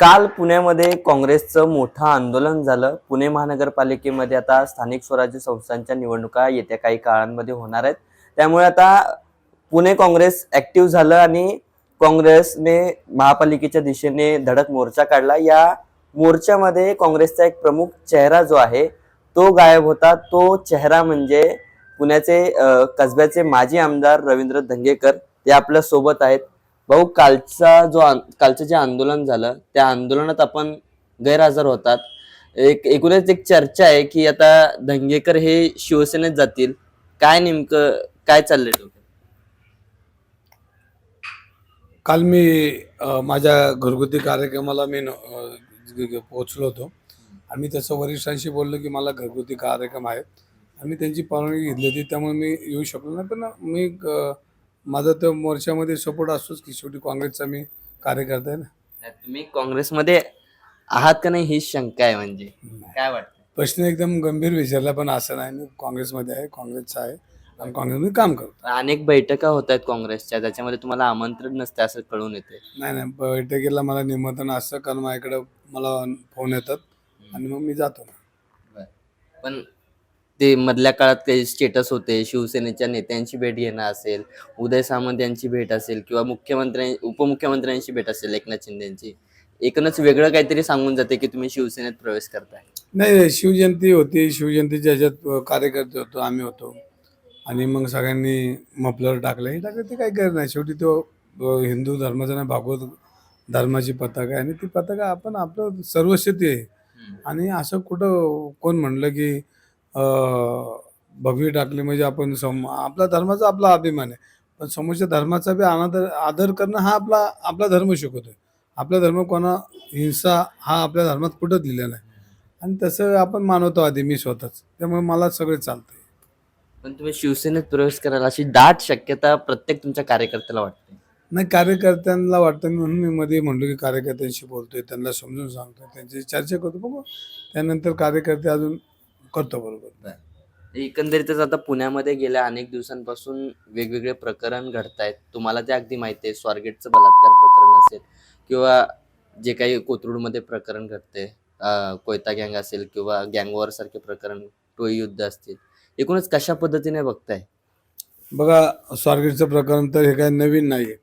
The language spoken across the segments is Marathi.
काल पुण्यामध्ये काँग्रेसचं मोठं आंदोलन झालं. पुणे महानगरपालिकेमध्ये आता स्थानिक स्वराज्य संस्थांच्या निवडणुका येत्या काही काळांमध्ये होणार आहेत. त्यामुळे आता पुणे काँग्रेस ऍक्टिव्ह झालं आणि काँग्रेसने महापालिकेच्या दिशेने धडक मोर्चा काढला. या मोर्चामध्ये काँग्रेसचा एक प्रमुख चेहरा जो आहे तो गायब होता. तो चेहरा म्हणजे पुण्याचे कसब्याचे माजी आमदार रवींद्र धंगेकर ते आपल्यासोबत आहेत. भाऊ कालचा जो कालचं जे आंदोलन झालं त्या आंदोलनात आपण गैरहजर होतात. एक एकूणच एक चर्चा आहे की आता धंगेकर हे शिवसेनेत जातील. काय नेमकं काय चाललंय डोक्यात? काल मी माझ्या घरगुती कार्यक्रमाला मी पोहोचलो होतो. आणि मी तसं वरिष्ठांशी बोललो की मला घरगुती कार्यक्रम आहे आणि त्यांची परवानगी घेतली होती त्यामुळे मी येऊ शकलो नाही. पण मी माझा त्या मोर्चामध्ये सपोर्ट असतोच की शेवटी काँग्रेसचा मी कार्यकर्ता आहे ना. तुम्ही काँग्रेसमध्ये आहात का नाही ही शंका आहे म्हणजे. काय वाटतं प्रश्न एकदम गंभीर विचारला पण असं नाही. मी काँग्रेसमध्ये आहे काँग्रेसचा आहे. आणि काँग्रेसमध्ये काम करतो. अनेक बैठका होत आहेत काँग्रेसच्या त्याच्यामध्ये तुम्हाला आमंत्रण नसते असं कळून येते नाही नाही. बैठकीला मला निमंत्रण असतं कारण माझ्याकडं मला फोन येतात. आणि मग मी जातो. पण ते मधल्या काळात काही स्टेटस होते. शिवसेनेच्या नेत्यांची भेट घेणं असेल उदय सामंत यांची भेट असेल किंवा मुख्यमंत्री उपमुख्यमंत्र्यांची भेट असेल एकनाथ शिंदेची एकूणच वेगळं काहीतरी सांगून जाते की तुम्ही शिवसेनेत प्रवेश करताय. नाही शिवजयंती होती. शिवजयंतीच्या ह्याच्यात कार्यकर्ते होतो आम्ही होतो. आणि मग सगळ्यांनी मफलर टाकलं. हे टाकलं ते काही करत नाही. शेवटी तो हिंदू धर्माचा नाही भागवत धर्माची पताका आहे. आणि ती पताका आपण आपलं सर्वस्व ते. आहे आणि असं कुठं कोण म्हणलं की भगवी टाकली म्हणजे आपण सम आपला धर्माचा आपला अभिमान आहे. पण समोरच्या धर्माचा बी अनादर आदर करणं हा आपला आपला धर्म शिकवतोय. आपला धर्म कोणा हिंसा हा आपल्या धर्मात कुठंच लिहिलेला नाही. आणि तसं आपण मानवतावादी मी स्वतःच. त्यामुळे मला सगळं चालतंय. पण तुम्ही शिवसेनेत प्रवेश करायला अशी दाट शक्यता प्रत्येक तुमच्या कार्यकर्त्याला वाटते? नाही कार्यकर्त्यांना वाटतं म्हणून मी मध्ये म्हणलो की कार्यकर्त्यांशी बोलतोय त्यांना समजून सांगतोय त्यांची चर्चा करतो. बघू. त्यानंतर कार्यकर्ते अजून करतो बरोबर. एकंदरीतच आता पुण्यामध्ये गेल्या अनेक दिवसांपासून वेगवेगळे प्रकरण घडत आहेत तुम्हाला ते अगदी माहिती आहे स्वारगेटचं बलात्कार प्रकरण असेल किंवा जे काही कोथरूडमध्ये प्रकरण घडते कोयता गँग असेल किंवा गँगवॉर सारखे प्रकरण टोळी युद्ध असतील एकूणच कशा पद्धतीने बघताय? बघा स्वारगेटचं प्रकरण तर हे काही नवीन नाही आहे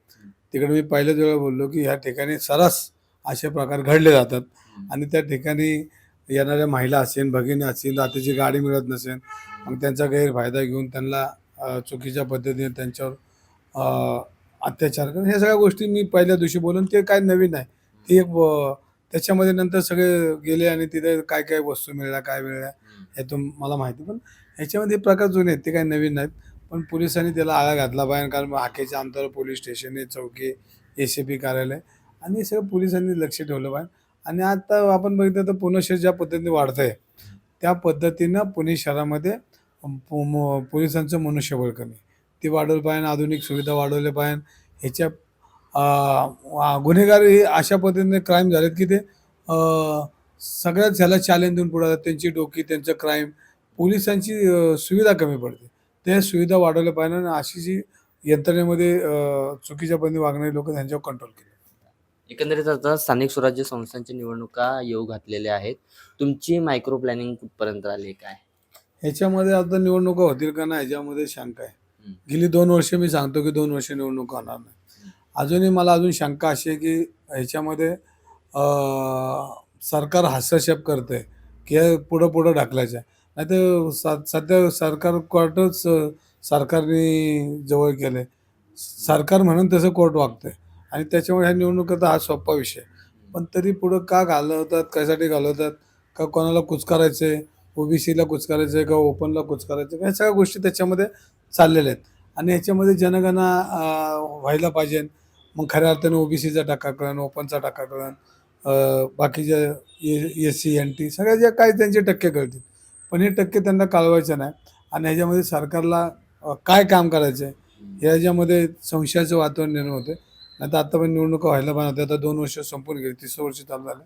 तिकडे मी पहिल्याच वेळा बोललो की ह्या ठिकाणी सरस असे प्रकार घडले जातात. आणि त्या ठिकाणी येणाऱ्या महिला असेल भगिनी असतील रात्रीची गाडी मिळत नसेल मग त्यांचा गैरफायदा घेऊन त्यांना चुकीच्या पद्धतीने त्यांच्यावर अत्याचार करणं ह्या सगळ्या गोष्टी मी पहिल्या दिवशी बोलून ते काय नवीन आहे. ती एक त्याच्यामध्ये नंतर सगळे गेले आणि तिथे काय काय वस्तू मिळाल्या काय मिळाल्या हे मला माहिती पण ह्याच्यामध्ये प्रकार जुने आहेत ते काही नवीन नाहीत. पण पोलिसांनी त्याला आळा घातला पाहिजे कारण हाकेच्या अंतर पोलीस स्टेशन आहे चौकी ए सी पी कार्यालय आणि सगळं पोलिसांनी लक्ष ठेवलं पाहिजे आणि आता आपण बघितलं तर पुणे शहर ज्या पद्धतीने वाढतं आहे त्या पद्धतीनं पुणे शहरामध्ये म- पोलिसांचं मनुष्यबळ कमी. ते वाढवलं पाहिजे आधुनिक सुविधा वाढवल्या पाहिजे. ह्याच्या गुन्हेगार हे अशा पद्धतीने क्राईम झालेत की ते सगळ्याच ह्याला चॅलेंज देऊन पुढे जातात. त्यांची डोकी त्यांचं क्राईम पोलिसांची सुविधा कमी पडते. त्या सुविधा वाढवल्या पाहिजे आणि अशी जी यंत्रणेमध्ये चुकीच्या पद्धतीने वागणारी लोक त्यांच्यावर कंट्रोल केले. एकंदरीत आता स्थानिक स्वराज्य संस्थांच्या निवडणुका येऊ घातलेल्या आहेत. तुमची मायक्रो प्लॅनिंग कुठपर्यंत आली काय? ह्याच्यामध्ये आता निवडणुका होतील का नाही ह्याच्यामध्ये शंका आहे. गेली दोन वर्ष मी सांगतो की दोन वर्ष निवडणुका होणार नाही. अजूनही मला अजून शंका अशी आहे की ह्याच्यामध्ये सरकार हस्तक्षेप करते की पुढं पुढं ढकलायचं आहे. नाही तर सध्या सरकार कोर्टच सरकारने जवळ केलं सरकार म्हणून तसं कोर्ट वागतंय. आणि त्याच्यामुळे ह्या निवडणुकीचा हा सोपा विषय. आहे. पण तरी पुढं का घालवतात कशासाठी घालवतात का कोणाला कुचकारायचं आहे ओबीसीला कुचकारायचं आहे का ओपनला कुचकारायचं आहे ह्या सगळ्या गोष्टी त्याच्यामध्ये चाललेल्या आहेत. आणि ह्याच्यामध्ये जनगणना व्हायला पाहिजे. मग खऱ्या अर्थाने ओबीसीचा टाका कळण ओपनचा टाका कळण बाकीच्या एस सी एन टी सगळ्या ज्या काही त्यांचे टक्के कळतील पण हे टक्के त्यांना कळवायचे नाही. आणि ह्याच्यामध्ये सरकारला काय काम करायचं आहे ह्याच्यामध्ये संशयाचं वातावरण निर्माण होते नाही तर आता पण निवडणुका व्हायला पाहिजे होत्या. आता दोन वर्ष संपून गेली तिसरं वर्ष चालू झालं.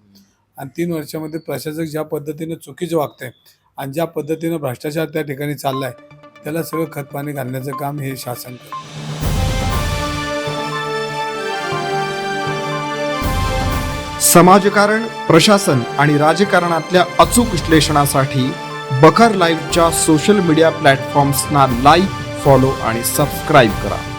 आणि तीन वर्षामध्ये प्रशासक ज्या पद्धतीने चुकीचं वागतंय आणि ज्या पद्धतीनं भ्रष्टाचार त्या ठिकाणी चाललाय त्याला सगळं खतपाणी घालण्याचं काम हे शासन करतं. समाजकारण प्रशासन आणि राजकारणातल्या अचूक विश्लेषणासाठी बखर लाईव्हच्या सोशल मीडिया प्लॅटफॉर्म्सना लाईक फॉलो आणि सबस्क्राईब करा.